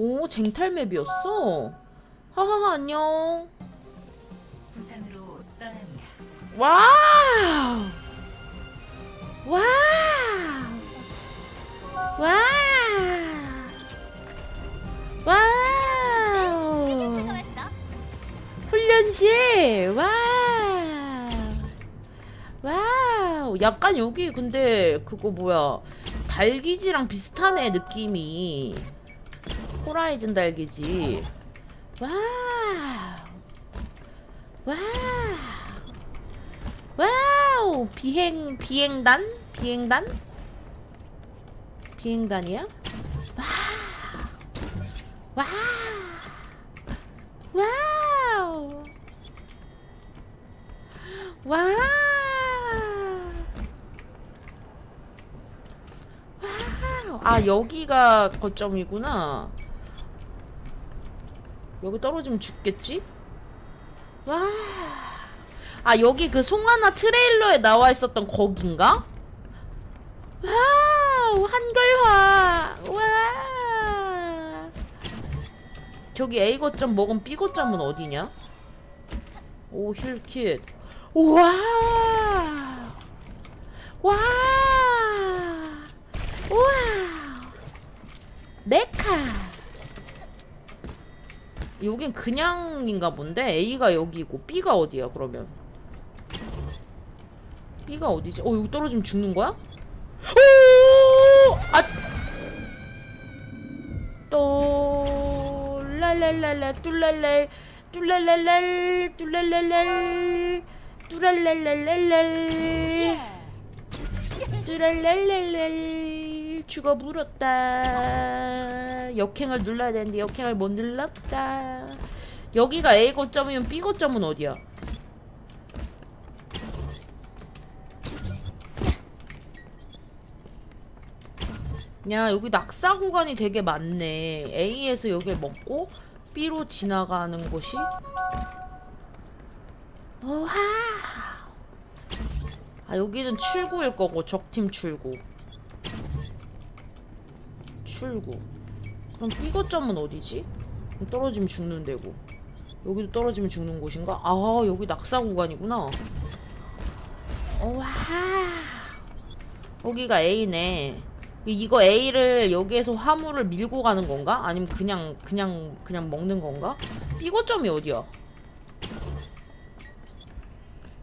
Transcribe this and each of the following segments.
오 쟁탈 맵이었어. 하하하 안녕. 부산으로 떠납니다. 와우. 와우. 와우. 와우. 왔어? 훈련실. 와우. 와우. 약간 여기 근데 그거 뭐야? 달기지랑 비슷하네 느낌이. 호라이즌 달기지. 와우. 와우. 와우. 비행 비행단? 비행단? 비행단이야? 와우. 와우. 와우. 와우. 아, 여기가 거점이구나. 여기 떨어지면 죽겠지? 와. 아, 여기 그 송하나 트레일러에 나와 있었던 거긴가? 와우, 한글화. 와. 저기 A 거점 먹은 B 거점은 어디냐? 오, 힐킷. 와. 와. 와. 메카. 여긴 그냥인가 본데 A가 여기고 B가 어디야 그러면 B가 어디지? 어 여기 떨어지면 죽는 거야? 오! 아! 또 랄랄랄라 뚜랄랄 뚜랄랄랄 뚜랄랄랄 뚜랄랄랄랄랄 뚜랄랄랄랄 죽어 물었다. 역행을 눌러야 되는데 역행을 못 눌렀다. 여기가 A 거점이면 B 거점은 어디야? 야 여기 낙사 구간이 되게 많네. A에서 여길 먹고 B로 지나가는 곳이? 오하 아 여기는 출구일 거고 적팀 출구 출구 그럼 B 거점은 어디지? 떨어지면 죽는 데고 여기도 떨어지면 죽는 곳인가? 아 여기 낙사 구간이구나 오와 여기가 A네 이거 A를 여기에서 화물을 밀고 가는 건가? 아니면 그냥 그냥 그냥 먹는 건가? B 거점이 어디야?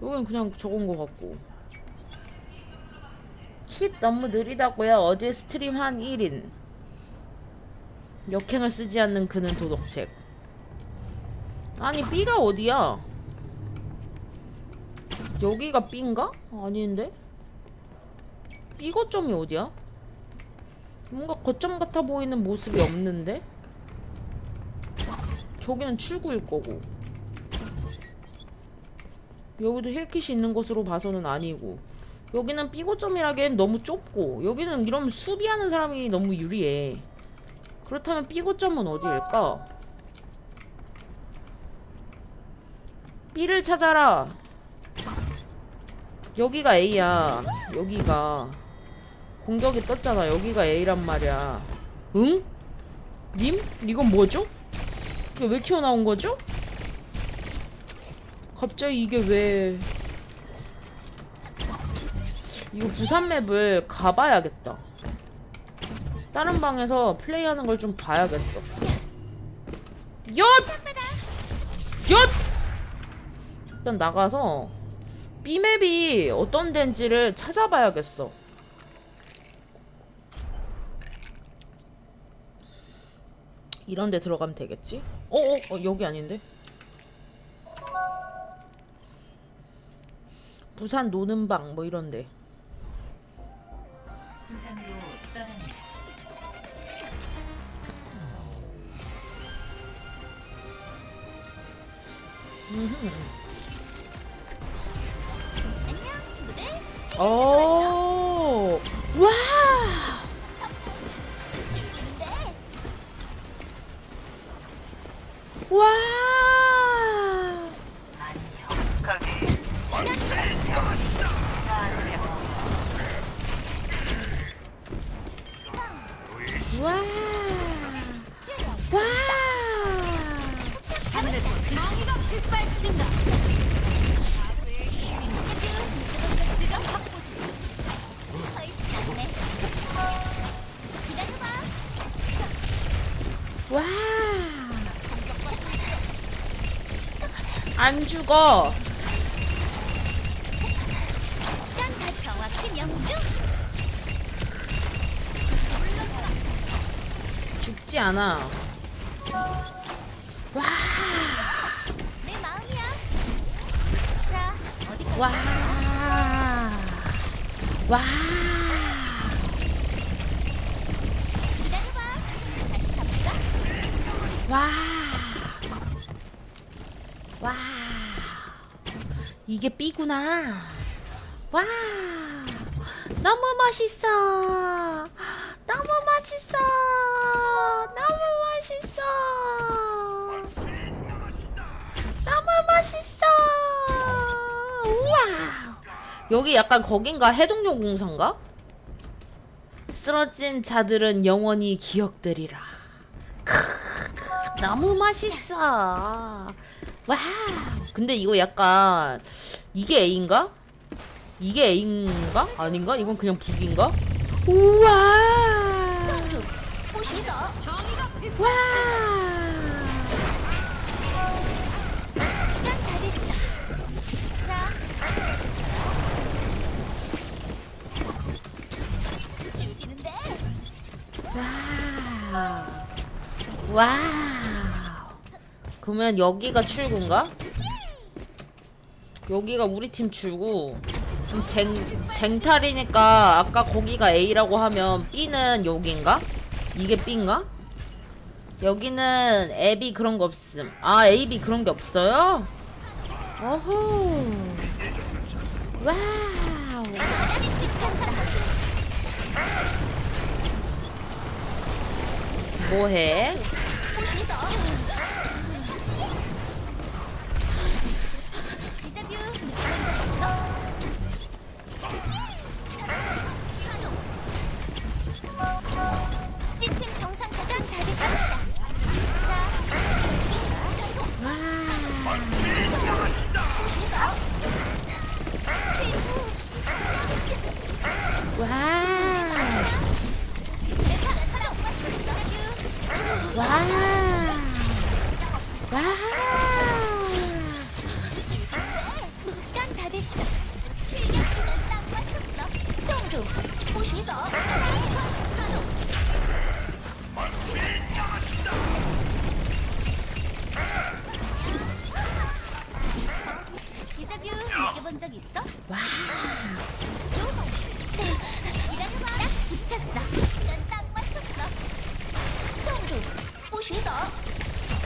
여기는 그냥 저건 거 같고 킷 너무 느리다고요 어제 스트림 한 1인 역행을 쓰지 않는 그는 도덕책 아니 B가 어디야? 여기가 B인가? 아닌데? B 거점이 어디야? 뭔가 거점 같아 보이는 모습이 없는데? 저기는 출구일 거고 여기도 힐킷이 있는 곳으로 봐서는 아니고 여기는 B 거점이라기엔 너무 좁고 여기는 이러면 수비하는 사람이 너무 유리해 그렇다면 B 거점은 어디일까? B를 찾아라 여기가 A야 여기가 공격이 떴잖아 여기가 A란 말이야 응? 님? 이건 뭐죠? 이게 왜 튀어나온 거죠? 갑자기 이게 왜 이거 부산 맵을 가봐야겠다 다른 방에서 플레이하는 걸 좀 봐야겠어 엿! 엿! 일단 나가서 B맵이 어떤 데인지를 찾아봐야겠어 이런 데 들어가면 되겠지? 어 어 어, 여기 아닌데? 부산 노는 방 뭐 이런 데 안녕 친구들. 오, 와, 안 죽어. 시간 다 정확히 명중. 죽지 않아. 와. 내 마음이야. 자, 어디까지? 와. 와. 와. 와. 이게 B구나. 와. 너무 멋있어. 너무 멋있어. 너무 멋있어. 너무 멋있어. 우와. 여기 약간 거긴가 해동용 공사인가? 쓰러진 자들은 영원히 기억되리라. 너무 맛있어. 와. 근데 이거 약간 이게 A인가? 이게 A인가? 아닌가? 이건 그냥 북인가? 우와. 와. 시간 다 됐어. 자. 죽이는데. 와. 와. 그러면 여기가 출구인가? 여기가 우리 팀 출구. 지금 쟁, 쟁탈이니까 아까 거기가 A라고 하면 B는 여긴가? 이게 B인가? 여기는 앱이 그런 거 없음. 아, A, B 그런 게 없어요? 어후. 와우. 뭐해? 와. 와.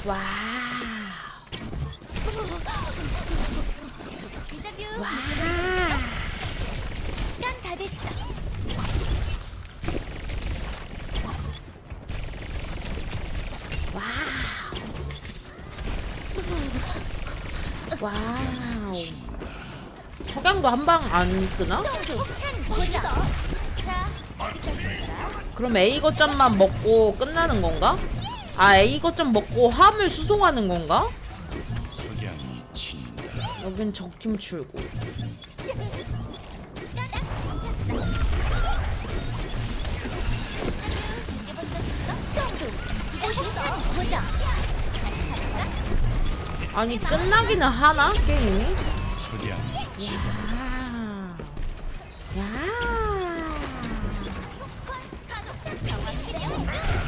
와. 인터뷰. 와. 시간 다 됐어. 와우. 와우. 석양도 한 방안 뜨나? 동조. 보시죠. 자? 그럼 A 거점만 먹고 끝나는 건가? 아 A 거점 먹고 화물 수송하는 건가? 여긴 적팀 출구. 아니 끝나기는 하나 게임이? 야. 야.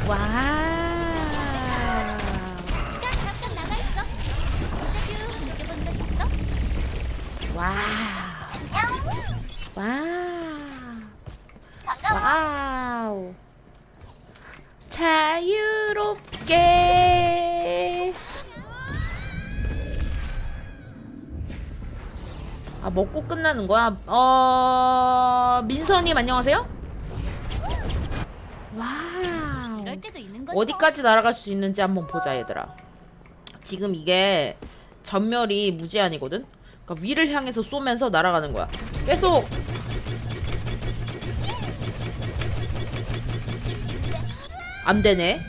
와. 와우. 자유롭게. 아, 먹고 끝나는 거야? 어, 민서님 안녕하세요? 와우. 거지. 어디까지 날아갈 수 있는지 한번 보자, 얘들아. 지금 이게 전멸이 무제한이거든? 그러니까 위를 향해서 쏘면서 날아가는 거야. 계속 안 되네.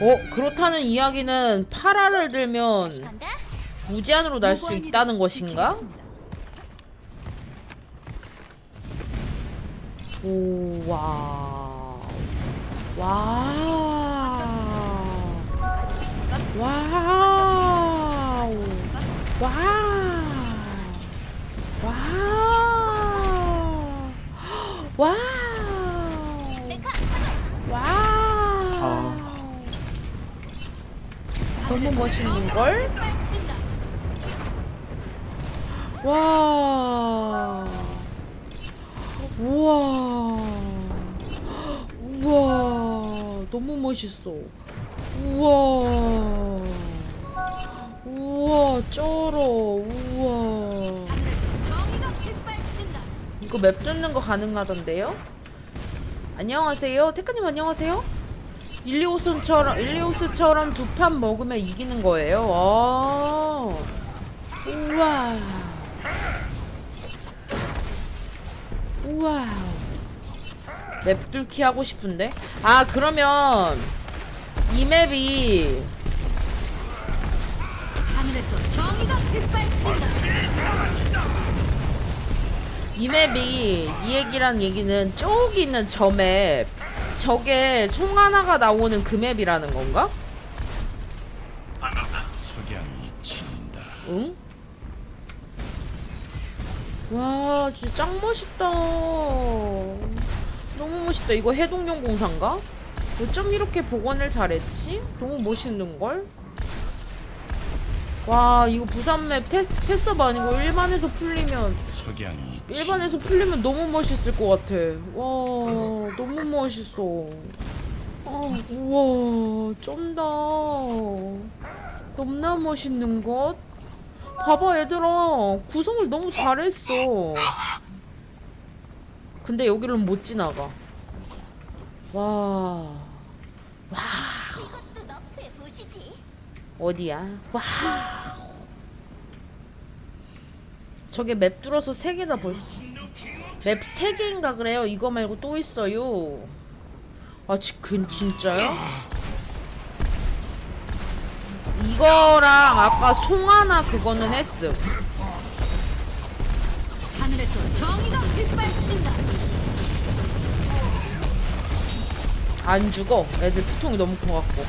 어 그렇다는 이야기는 파라를 들면. 무제한으로 날 수 있다는 것인가? 오, 와. 와. 와우. 와. 와. 와. 메카 파동. 와. 너무 멋있는 걸? 와. 우와. 우와. 너무 멋있어. 우와. 우와, 쩔어. 우와. 이거 맵 뚫는 거 가능하던데요? 안녕하세요. 테크님 안녕하세요. 일리오스처럼 일리오스처럼 두 판 먹으면 이기는 거예요. 와. 우와. 우와. 맵 뚫기 하고 싶은데. 아, 그러면 이 맵이 하늘에서 정의가 휘발친다. 이 맵이 이 얘기란 얘기는 저기 있는 저 맵. 저게 송 하나가 나오는 그 맵이라는 건가? 석양이 친다. 응? 와, 진짜 짱 멋있다. 너무 멋있다. 이거 해동용 공사인가? 어쩜 이렇게 복원을 잘했지? 너무 멋있는걸? 와, 이거 부산맵 테, 테스업 아니고 일반에서 풀리면 석양이 일반에서 풀리면 너무 멋있을 것 같아. 와, 너무 멋있어. 아, 우와, 쩐다. 너무나 멋있는 것. 봐봐, 얘들아. 구성을 너무 잘했어. 근데 여기는 못 지나가. 와, 와. 어디야? 와. 저게 맵 뚫어서 세 개나 벌써. 맵세 개인가 그래요. 이거 말고 또 있어요. 아, 지, 그, 진짜요? 이거랑 아까 송하나 그거는 했음. 하늘에서 정의가 휘발친다. 안 죽어. 애들 피통이 너무 커갖고.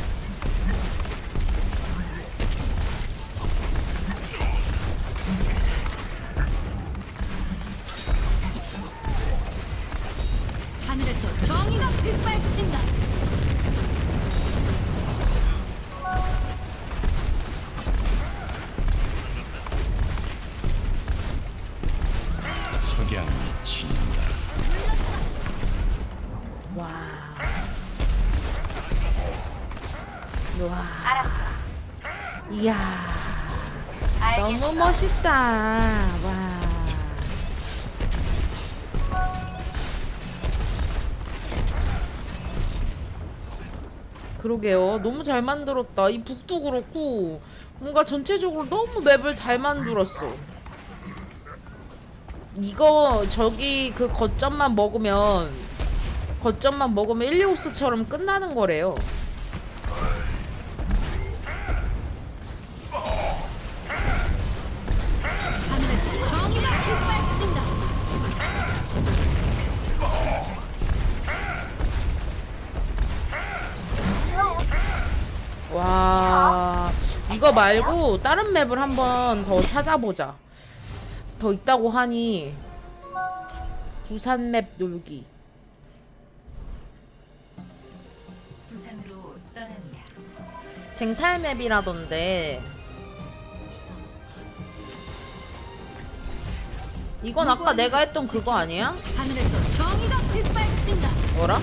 하늘에서 정의가 휘발친다. 석양이 친다. 와. 와. 이야. 너무 멋있다. 그러게요. 너무 잘 만들었다. 이 북도 그렇고 뭔가 전체적으로 너무 맵을 잘 만들었어. 이거 저기 그 거점만 먹으면 거점만 먹으면 일리오스처럼 끝나는 거래요. 와 이거 말고 다른 맵을 한번 더 찾아보자. 더 있다고 하니 부산 맵 놀기. 부산으로 떠납니다. 쟁탈 맵이라던데. 이건 아까 내가 했던 그거 아니야? 하늘에서 정의가 휘발친다. 뭐라?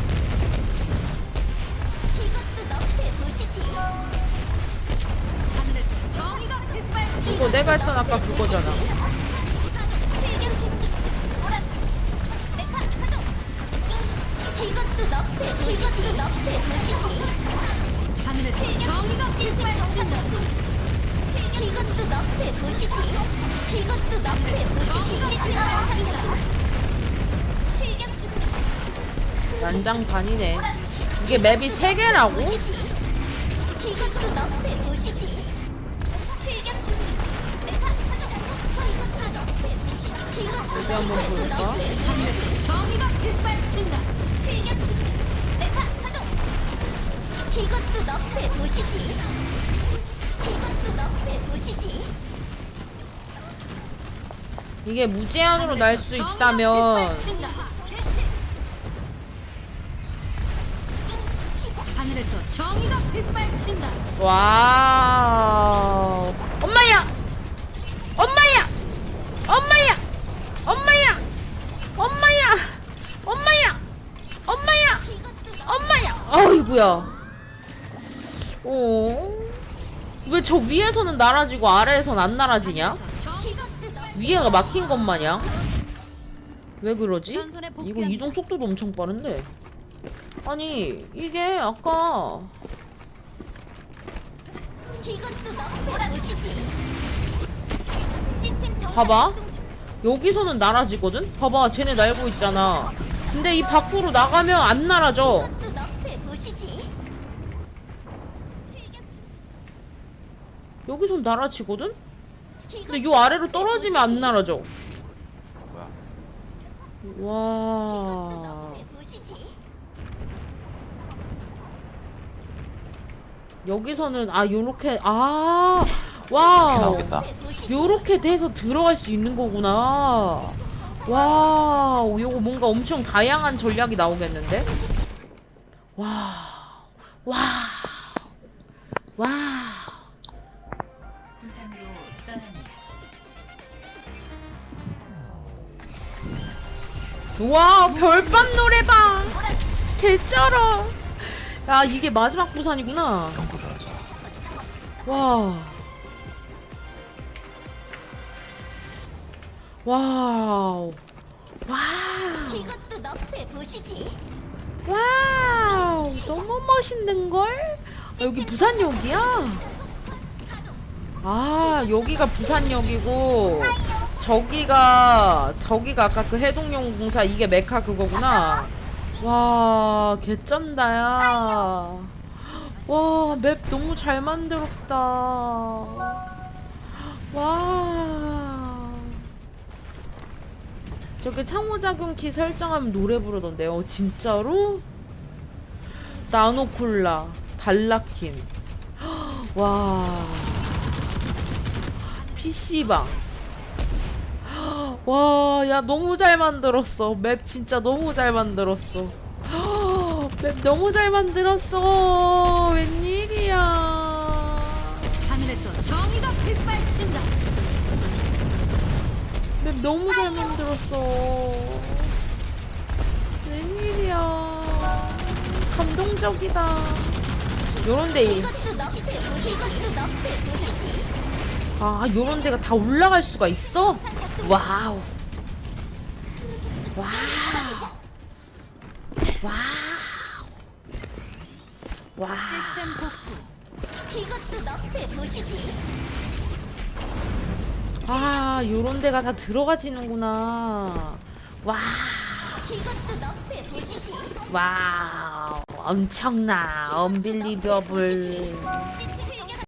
그거 내가 했던 아까 그거잖아. 난장판이네 이게 맵이 세개라고 이것도 너프의 보시지. 출격 중. 메카 하도 너프의 보시지. 이것도 어디 한번 너프의 볼까? 보시지. 정의가 빛발친다. 출격 중. 메카 하도. 이것도 너프의 보시지. 이것도 너프의 보시지. 이게 무제한으로 날수 있다면 하늘에서 정의가 빛발친다. 와우. 엄마야! 엄마야! 엄마야! 엄마야! 엄마야! 엄마야! 엄마야! 엄마야! 아이구야. 어 왜 저 위에서는 날아지고 아래에선 안 날아지냐? 위에가 막힌 것 마냥? 왜 그러지? 이거 이동 속도도 엄청 빠른데 아니 이게 아까 이것도 너프의 보시지. 시스템 정상 봐봐. 작동 중. 여기서는 날아지거든? 봐봐 쟤네 날고 있잖아 근데 이 밖으로 나가면 안 날아져 이것도 너프의 보시지. 여기선 날아지거든? 근데 요 아래로 떨어지면 안 날아져 와지. 여기서는 아 요렇게 아 와우. 나오겠다. 요렇게 돼서 들어갈 수 있는 거구나. 와우. 요거 뭔가 엄청 다양한 전략이 나오겠는데? 와우. 와우. 와우. 와 별밤 노래방. 개쩔어 야 이게 마지막 부산이구나. 와. 와우. 와우. 이것도 너프의 보시지. 와우. 너무 멋있는걸? 아, 여기 부산역이야? 아 여기가 부산역이고 저기가 저기가 아까 그 해동용 공사 이게 메카 그거구나 와 개쩐다 야. 와 맵 너무 잘 만들었다. 와. 저기 상호작용 키 설정하면 노래 부르던데 어 진짜로? 나노콜라 달라킨. 와. PC방 와, 야, 너무 잘 만들었어. 맵 진짜 너무 잘 만들었어. 맵 너무 잘 만들었어. 웬일이야. 하늘에서 정의가 빛발친다. 맵 너무 잘 만들었어. 웬일이야. 감동적이다. 요런 데, 이것도 너프의 보시지. 이것도 너프의 보시지. 아, 요런 데가 다 올라갈 수가 있어? 와우. 와우. 와우. 와우. 시스템 복구. 이것도 너프의 보시지. 아, 요런 데가 다 들어가지는구나. 와. 이것도 너프의 보시지. 와우. 엄청나. 언빌리버블.